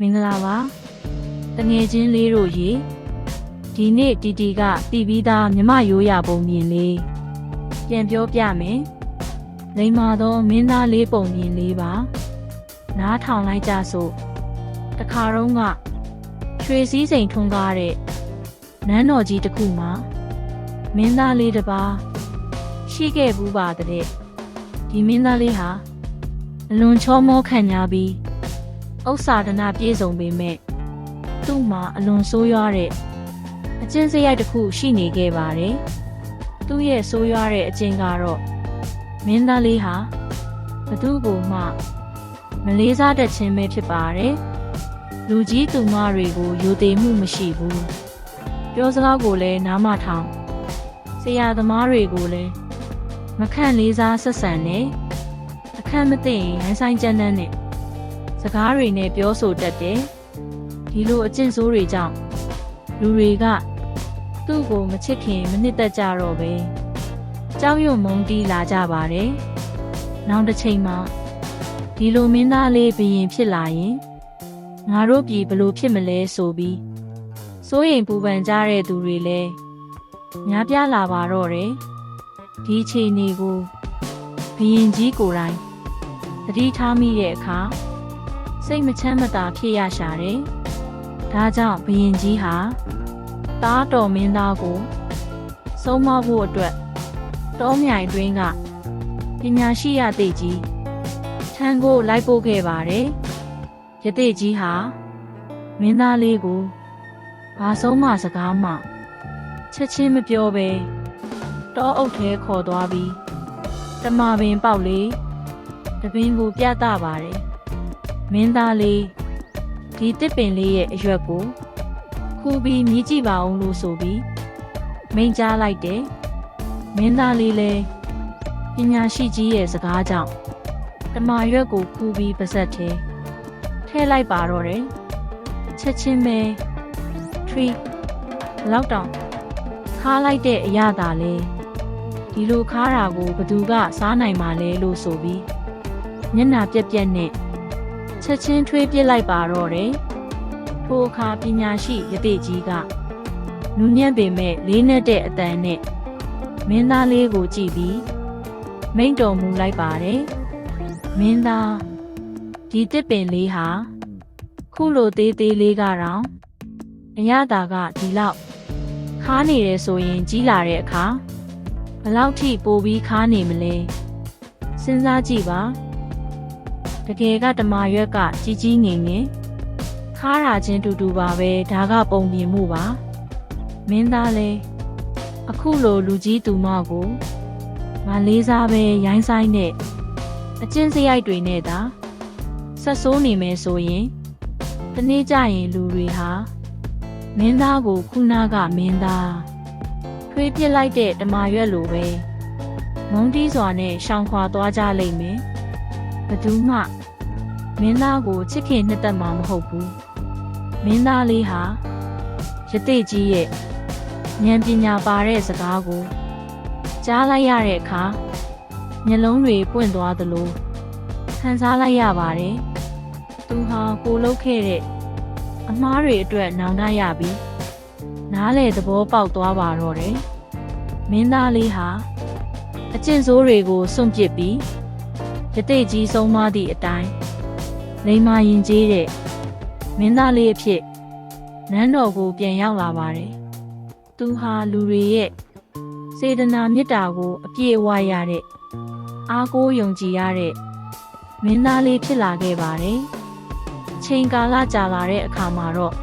မင်္ဂလာပါတငယ်ချင်းလေးတို့ရေဒီနေ့တီတီကတီးပြီးသားမြမရိုးရပုံမြင်လေးပြန်ပြောပြမယ်လိမ္မာသောမင်းသားလေးပုံမြင်လေးပါနားထောင်လိုက်ကြစို့တခါတော့ကရွှေစည်းစိမ်ထွန်းကားတဲ့နန်းတော်ကြီးတစ်ခုမှာမင်းသားလေးတစ်ပါးရှိခဲ့ဘူးပါတဲ့ဒီမင်းသားလေးဟာအလွန်ချောမောခံညာပြီး ဥစ္စာဒနာပြည့်စုံပေမဲ့သူ့မှာအလွန်ဆိုးရွားတဲ့အကျင့်စရိုက်တစ်ခုရှိနေခဲ့ပါတယ်။သူ့ရဲ့ဆိုးရွားတဲ့အကျင့်ကတော့မင်းသားလေးဟာဘသူ့ကိုမှမလေးစားတတ်ခြင်းပဲဖြစ်ပါတယ်။လူကြီးသူမတွေကိုယူသေးမှုမရှိဘူး။ပြောစကားကိုလည်းနားမထောင်။ဆရာသမားတွေကိုလည်းမခန့်လေးစားဆက်ဆံနဲ့။အခန့်မသိရင်ဟန်ဆိုင်ကြမ်းတမ်းနဲ့ စကားတွေနဲ့ပြောဆိုတတ်တယ်။ဒီလိုအကျင့်ဆိုးတွေကြောင့်လူတွေကသူ့ကိုမချစ်ခင်မနှစ်သက်ကြတော့ပဲ။ကြောက်ရွံ့မုန်းတီးလာကြပါတယ်။နောက်တစ်ချိန်မှာဒီလိုမင်းသားလေးဘရင်ဖြစ်လာရင်ငါတို့ပြည်ဘလို့ဖြစ်မလဲဆိုပြီးစိုးရင်ပူပန်ကြတဲ့သူတွေလည်းများပြားလာပါတော့တယ်။ဒီအခြေအနေကိုဘရင်ကြီးကိုယ်တိုင်သတိထားမိတဲ့အခါ စိတ်မချမ်းမသာဖြစ်ရရှာတယ်။ဒါကြောင့်ဘုရင်ကြီးဟာတားတော်မင်းသားကိုဆုံးမဖို့အတွက်တောမြိုင်တွင်းကပညာရှိရသေးကြီးထန်းကိုလိုက်ပို့ခဲ့ပါတယ်။ယသိကြီးဟာမင်းသားလေးကိုဘာဆုံးမစကားမှချက်ချင်းမပြောဘဲတောအုပ်ထဲခေါ်သွားပြီးတမပင်ပေါက်လေးတပင်ကိုပြသပါတယ်။ မင်းသားလေးဒီတစ်ပင်လေးရဲ့အရွက်ကိုခူးပြီးမြည်ကြည့်ပါအောင်လို့ဆိုပြီးမိန်ကြားလိုက်တယ်မင်းသားလေးလည်းပညာရှိကြီးရဲ့စကားကြောင့်တမာရွက်ကိုခူးပြီးပါဇက်ထဲထဲလိုက်ပါတော့တယ်ချက်ချင်းပဲထရီလောက်တောင်ခါလိုက်တဲ့အရသာလေဒီလိုခါတာကိုဘသူကစားနိုင်မှာလဲလို့ဆိုပြီးမျက်နှာပြက်ပြက်နဲ့ ချက်ချင်းထွေးပစ်လိုက်ပါတော့တယ်။ထိုအခါပညာရှိယတိကြီးကနူးညံ့ပေမဲ့လေးနဲ့တဲ့အတန်နဲ့မင်းသားလေးကိုကြည့်ပြီးမိန့်တော်မူလိုက်ပါတယ်။မင်းသားဒီတစ်ပင်လေးဟာခုလိုသေးသေးလေးကတော့အရသာကဒီလောက်ခါနေတယ်ဆိုရင်ကြီးလာတဲ့အခါဘလောက်ထိပိုပြီးခါနေမလဲစဉ်းစားကြည့်ပါ တကယ်ကဓမာရွက်ကကြီးကြီးငင်ငင်ခါရချင်းတူတူပါပဲဒါကပုံပြင်မှုပါမင်းသားလဲအခုလိုလူကြီးသူမကိုငါလေးစားပဲရိုင်းဆိုင်နဲ့အကျင့်စရိုက်တွေနဲ့သာဆက်ဆိုးနေမယ်ဆိုရင်တနေ့ကျရင်လူတွေဟာမင်းသားကိုခုနာကမင်းသားထွေးပစ်လိုက်တဲ့ဓမာရွက်လိုပဲမုန်းတီးစွာနဲ့ရှောင်ခွာသွားကြလိမ့်မယ် ဘသူမှမင်းသားကိုချစ်ခင်နှစ်သက်မှာမဟုတ်ဘူးမင်းသားလေးဟာယသိကြီးရဲ့ဉာဏ်ပညာပါတဲ့စကားကိုကြားလိုက်ရတဲ့အခါမျက်လုံးတွေပွင့်သွားသလိုခံစားလိုက်ရပါတယ်သူဟာကိုလှုပ်ခဲ့တဲ့အမားတွေအတွက်နောင်တရပြီးနားလေသဘောပေါက်သွားပါတော့တယ်မင်းသားလေးဟာအကျင့်ဆိုးတွေကိုစွန့်ပစ်ပြီး ယသိကြီးဆုံးမသည့်အတိုင်းလိမ္မာရင်ကျေးတဲ့မင်းသားလေးအဖြစ်နန်းတော်ကိုပြန်ရောက်လာပါတယ်။သူဟာလူတွေရဲ့စေတနာမေတ္တာကို အပြည့်အဝရတဲ့အားကိုးယုံကြည်ရတဲ့မင်းသားလေးဖြစ်လာခဲ့ပါတယ်။အချိန်ကာလကြာလာတဲ့အခါမှာတော့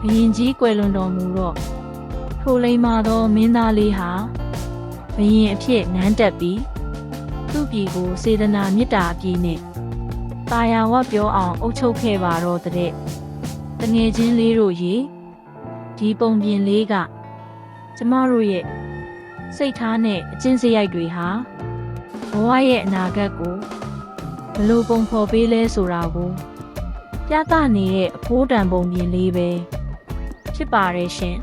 ဘရင်ကြီးကွယ်လွန်တော်မူတော့ထိုလိမ္မာသောမင်းသားလေးဟာဘရင်အဖြစ်နန်းတက်ပြီး သူ့ပြည်ကိုစေတနာမေတ္တာအပြည့်နဲ့တာယာဝပြောအောင်အုပ်ချုပ်ခဲ့ပါတော့တဲ့တငယ်ချင်းလေးတို့ရေဒီပုံပြင်လေးကကျမတို့ရဲ့စိတ်ထားနဲ့အကျင့်စရိုက်တွေဟာဘဝရဲ့အနာဂတ်ကိုဘယ်လိုပုံဖော်ပေးလဲဆိုတာကိုပြသနေတဲ့အဖိုးတန်ပုံပြင်လေးပဲဖြစ်ပါတယ်ရှင်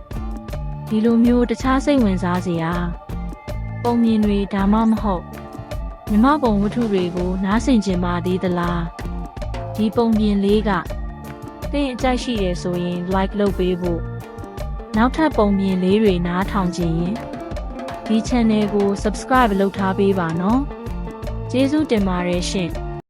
ဒီလိုမျိုးတခြားစိတ်ဝင်စားစရာပုံပြင်တွေဒါမှမဟုတ် မြမပုံဝတ္ထုတွေကိုနားဆင်ကျင်ပါသေးသလားဒီပုံပြင်လေးကသင်အကြိုက်ရှိတယ်ဆိုရင် like လုပ်ပေးဖို့နောက်ထပ်ပုံမြင်လေးတွေနားထောင်ခြင်းရင်ဒီ channel ကို subscribe လုပ်ထားပေးပါနော်ကျေးဇူးတင်ပါတယ်ရှင်